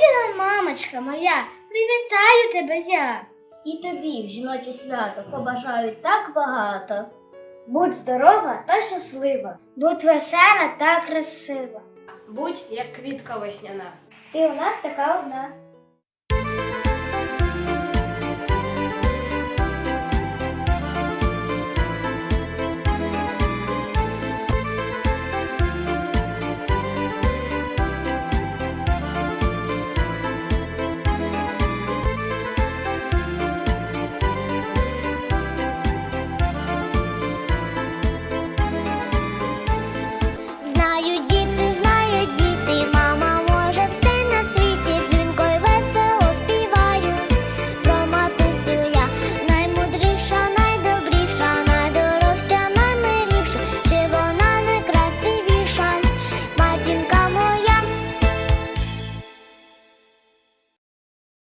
Біла мамочка моя, привітаю тебе я. І тобі в жіноче свято побажаю так багато. Будь здорова та щаслива, будь весела та красива. Будь як квітка весняна. Ти у нас така одна.